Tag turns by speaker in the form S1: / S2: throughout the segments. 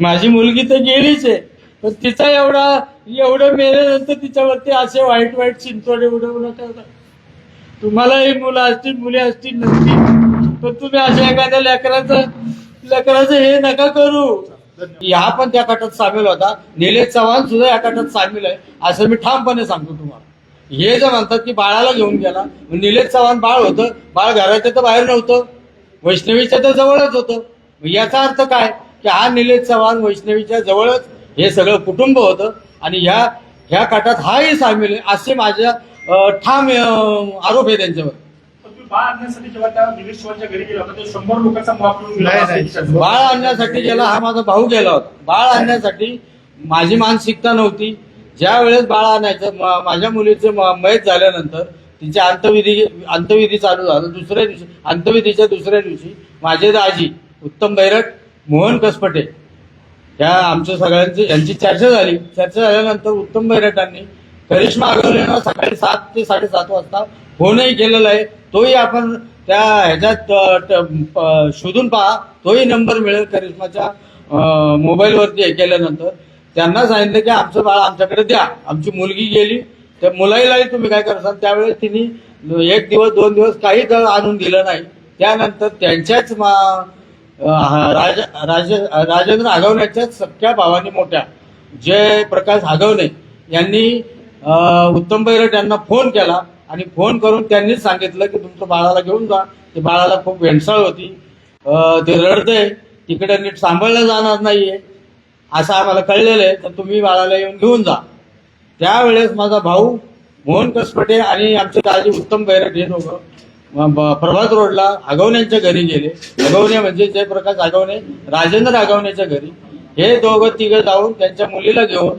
S1: माझी मुलगी तर गेलीच आहे. पण तिचा एवढा एवढं मेल्यानंतर तिच्यावरती असे वाईट वाईट चिंतोडे उडवू नका. तुम्हालाही मुलं असतील मुली असतील नसतील पण तुम्ही अशा एखाद्या लेकराचं लेकराचं हे नका करू. हा पण त्या गटात सामील होता. निलेश चव्हाण सुद्धा या गटात सामील आहे. असं मी ठामपणे सांगतो तुम्हाला. हे जे म्हणतात की बाळाला घेऊन गेला. निलेश चव्हाण बाळ होतं. बाळ घराच्या तर बाहेर नव्हतं. वैष्णवीच्या तर जवळच होतं. मग याचा अर्थ काय? की हा निलेश चव्हाण वैष्णवीच्या जवळच हे सगळं कुटुंब होतं. आणि ह्या ह्या काटात हाही सामील आहे असे माझ्या ठाम आरोप आहे त्यांच्यावर.
S2: बाळ आणण्यासाठी जेव्हा त्या निलेश चव्हाणच्या घरी गेला होता शंभर लोकांचा.
S1: बाळ आणण्यासाठी हा माझा भाऊ गेला होता. बाळ आणण्यासाठी माझी मानसिकता नव्हती. ज्या वेळेस बाळ आणायचं माझ्या मुलीचं मयत झाल्यानंतर तिचे अंतविधी अंतविधी चालू झालं. दुसऱ्या दिवशी अंतविधीच्या दुसऱ्या दिवशी माझे दाजी उत्तम बैरट मोहन कसपटे. त्या आमच्या सगळ्यांची यांची चर्चा झाली. चर्चा झाल्यानंतर उत्तम बैरटांनी करिश्मा अगवलेंना सकाळी सात ते साडेसात वाजता फोनही केलेला आहे. तोही आपण त्या ह्याच्यात शोधून पहा. तोही नंबर मिळेल करिश्माच्या मोबाईलवरती हे केल्यानंतर. त्यांना सांगितलं की आमचं बाळ आमच्याकडे द्या. आमची मुलगी गेली. त्या मुलाईलाही तुम्ही काय करसाल? त्यावेळेस तिने एक दिवस दोन दिवस काही आणून दिलं नाही. त्यानंतर त्यांच्याच मा- राज राज राजेंद्र आगवण्याच्याच सख्या भावानी मोठ्या. जयप्रकाश आगवणे यांनी उत्तम बैरट यांना फोन केला आणि फोन करून त्यांनीच सांगितलं की तुमचं बाळाला घेऊन जा. ते बाळाला खूप वेणसाळ होती. ते रडतंय तिकडे नीट सांभाळलं जाणार नाहीये. असं आम्हाला कळलेलं आहे. तर तुम्ही बाळाला येऊन घेऊन जा. त्यावेळेस माझा भाऊ मोहन कसपटे आणि आमचे दाजी उत्तम बैरट हे दोघं प्रभात रोडला आगवण्यांच्या घरी गेले. आगवणे म्हणजे जयप्रकाश आगवणे राजेंद्र आगवण्याच्या घरी. हे दोघं तिघं जाऊन त्यांच्या मुलीला घेऊन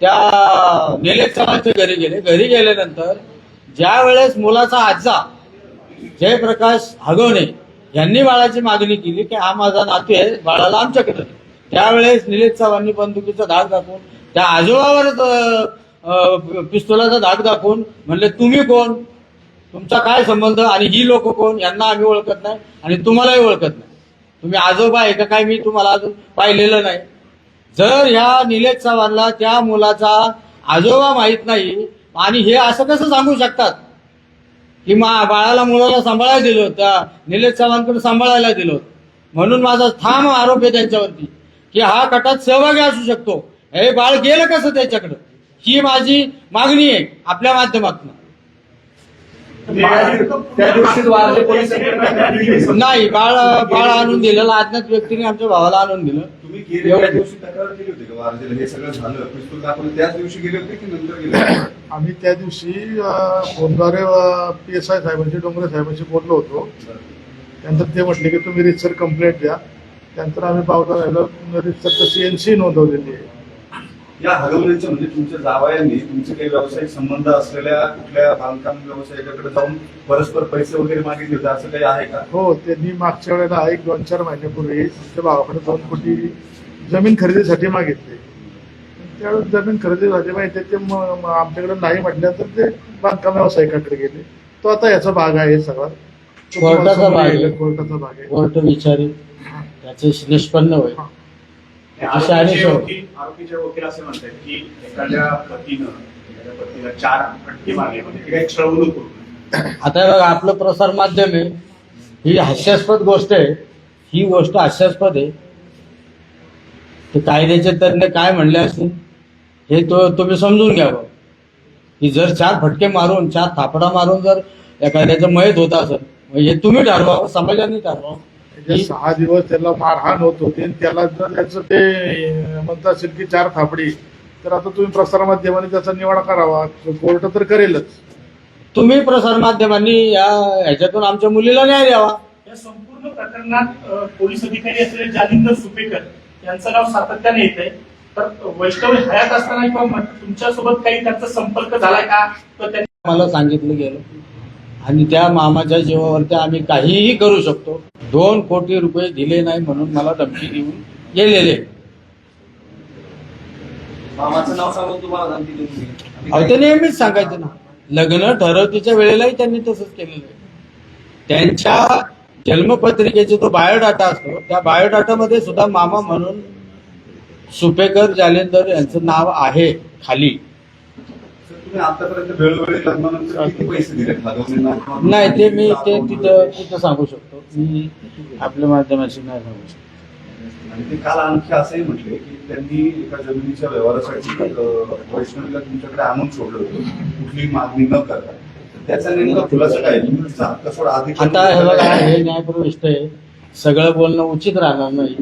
S1: त्या निलेश चव्हाणच्या घरी गेले. घरी गेल्यानंतर ज्या वेळेस मुलाचा आजा जयप्रकाश हगवणे यांनी बाळाची मागणी केली की हा माझा नातू आहे बाळाला आमच्याकडे त्यावेळेस निलेश चव्हाणनी बंदुकीचा धाक दाखवून त्या आजोबावरच पिस्तुलाचा धाक दाखवून म्हणले तुम्ही कोण? तुमचा काय संबंध आणि ही लोक कोण यांना आम्ही ओळखत नाही आणि तुम्हालाही ओळखत नाही. तुम्ही आजोबा आहे का काय मी तुम्हाला अजून पाहिलेलं नाही. जर ह्या निलेश चव्हाणला त्या मुलाचा आजोबा माहीत नाही आणि हे असं कसं सांगू शकतात? की मा बाळाला मुलाला सांभाळायला दिलं होतं त्या निलेश चव्हाणकडे सांभाळायला दिलं होतं. म्हणून माझा ठाम आरोप आहे त्यांच्यावरती की हा कटात सहभागी असू शकतो. हे बाळ गेलं कसं त्याच्याकडं? ही माझी मागणी आहे आपल्या माध्यमातून.
S3: त्या दिवशीच
S1: नाही बाळ बाळ आणून दिलेलं अज्ञात व्यक्तीने आमच्या भावाला आणून दिलं.
S4: तुम्ही दिवशी तक्रार केली होती का वारजेला? हे सगळं झालं. पिस्तूल दाखवलं त्याच दिवशी गेले होते की नंतर गेले होते?
S3: आम्ही त्या दिवशी फोनद्वारे पी एस आय साहेबांशी डोंगरे साहेबांशी बोललो होतो. त्यानंतर ते म्हटले की तुम्ही रितसर कंप्लेंट द्या. त्यानंतर आम्ही पावता राहिलो रितसर सीएनसी नोंदवलेली आहे.
S4: या हगवण्याचं म्हणजे तुमच्या जावयांनी तुमचे काही व्यावसायिक संबंध असलेल्या कुठल्या बांधकाम व्यावसायिकाकडे जाऊन परस्पर पैसे वगैरे मागितले होते असं काही आहे का?
S3: हो त्यांनी मागच्या वेळेला एक दोन चार महिन्यापूर्वी आमच्या भावाकडे दोन कोटी जमीन खरेदीसाठी मागितली. त्यावेळेस जमीन खरेदी झाली माहिती ते आमच्याकडे नाही म्हटल्यानंतर ते बांधकाम व्यावसायिकाकडे गेले. तो आता याचा भाग आहे सगळा.
S1: कोर्टाचा भाग आहे.
S3: कोर्टाचा भाग आहे.
S1: कोर्ट विचारी त्याचे निष्पन्न होईल. अशा आणि
S2: आरोपीचे
S1: शेवट.
S2: वकील असे म्हणतात की एखाद्या पतीनं एखाद्या पतीला चार फटके मारले म्हणजे ती काही छळवणूक
S1: आता बघा आपलं प्रसार माध्यम आहे. ही हास्यास्पद गोष्ट आहे. ही गोष्ट हास्यास्पद आहे. ते कायद्याचे तज्ञ काय म्हणले असतील हे तो तुम्ही समजून घ्यावं की जर चार फटके मारून चार थापडा मारून जर एखाद्याचं मयत होत असेल हे तुम्ही ठरवावं समाजाने ठरवावं ही-
S3: सहा दिवस त्याला मारहाण होत होती आणि त्याला जर त्याचं ते अं, म्हणत असेल की चार थापडी तर आता तुम्ही प्रसारमाध्यमाने त्याचा निवाडा करावा कोर्ट तर करेलच.
S1: तुम्ही प्रसार माध्यमांनी या ह्याच्यातून आमच्या मुलीला न्याय द्यावा.
S2: या संपूर्ण प्रकरणात पोलीस अधिकारी असलेले जालिंदर सुपेकर यांचं नाव सातत्याने येत आहे तर वैष्णवी हयात असताना किंवा तुमच्यासोबत काही त्यांचा संपर्क झालाय का? तर त्यांनी
S1: मला सांगितलं गेलं. आणि त्या मामाच्या जीवावरती आम्ही काहीही करू शकतो. दोन कोटी रुपये दिले नाही म्हणून मला धमकी देऊन गेलेले.
S5: मामाचं नाव सांगून तुम्हाला धमकी देऊन दिली.
S1: अहो ते नेहमीच सांगायचं ना. लग्न ठरवतीच्या वेळेलाही त्यांनी तसंच केलेलं आहे. त्यांच्या जन्मपत्रिकेचा तो बायोडाटा असतो. त्या बायोडाटामध्ये सुद्धा मामा म्हणून सुपेकर जालेंदर यांचं नाव आहे खाली.
S4: तुम्ही आतापर्यंत वेळोवेळी लग्नानंतर किती पैसे दिले? भागवणींना
S1: नाही ते मी ते तिथं तिथं सांगू शकतो. मी आपल्या माध्यमाशी नाही सांगू शकतो.
S4: आणि ते काल आणखी असंही म्हटले की त्यांनी एका जमिनीच्या व्यवहारासाठी अं, वैष्णवीला तुमच्याकडे आणून सोडलं होतं. कुठलीही मागणी न करता. तर त्याचा नेमका खुलासा काय? तुम्ही अधिकार
S1: आता हे बघा हे न्यायप्रविष्ट आहे. सगळं बोलणं उचित राहणार नाही.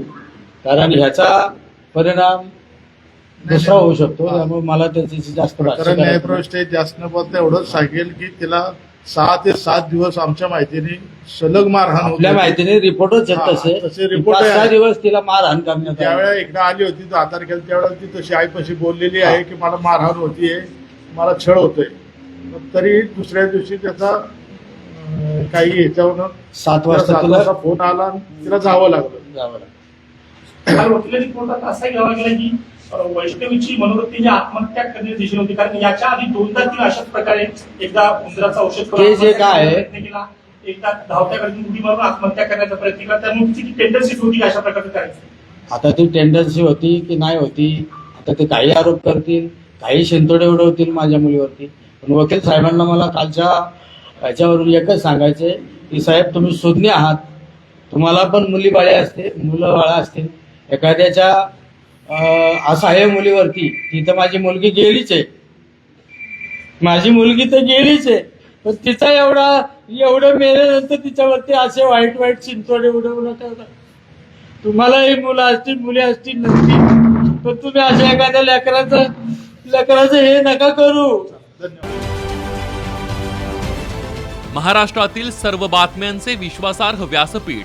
S1: कारण ह्याचा परिणाम दुसरा होऊ शकतो त्यामुळे मला त्याची जास्त
S3: कारण. न्यायप्रविष्ट जास्त न बोलता एवढंच सांगेल की तिला सहा ते सात दिवस आमच्या माहितीने सलग मारहाण होत
S1: आपल्या
S3: होती.
S1: माहितीने रिपोर्टच आहेत तसे पाच सहा
S3: आहे.
S1: दिवस तिला मारहाण करण्यात
S3: ज्यावेळेला
S1: आली
S3: एकदा आली होती तो आधार केला त्यावेळेला ती तशी आईपाशी बोललेली आहे की मला मारहाण होतीये मला छळ होतोय पण तरी दुसऱ्या दिवशी त्याचा अं, काही ह्याच्यावरून
S1: सात वाजता तिला
S3: फोन आला आणि तिला जावं लागलं
S1: जावं लागलं.
S2: काल वकिलांनी कोर्टात असा घ्यावा गेला की वैष्णवीची मनोवृत्ती ही आत्महत्या करण्याची दिशेने होती कारण याच्या आधी दोनदा तिने अशाच प्रकारे एकदा उंदराचं औषध प्रयत्न केला. एकदा धावत्या कडून उडी मारून आत्महत्या करण्याचा प्रयत्न केला. त्यामुळे तिची टेंडन्सी होती अशा प्रकारचं करायचं
S1: आता ती टेंडन्सी होती की नाही होती? आता ते काही आरोप करतील काही शिंतोडे उडवतील माझ्या मुलीवरती. पण वकील साहेबांना मला कालच्या याच्यावरून एकच सांगायचे की साहेब तुम्ही सुज्ञ आहात. तुम्हाला पण मुली बाळे असते मुलं बाळा असतील. एखाद्याच्या असं आहे मुलीवरती. ती तर माझी मुलगी गेलीच आहे. माझी मुलगी तर गेलीच आहे. पण तिचा एवढा एवढं मेल्यानंतर तिच्यावरती असे वाईट वाईट चिंचोडे उडवू नका. तुम्हालाही मुलं असतील मुली असतील नसतील पण तुम्ही अशा एखाद्या लेकराचं लेकराचं हे नका करू.
S6: महाराष्ट्रातील सर्व बातम्यांचे विश्वासार्ह व्यासपीठ.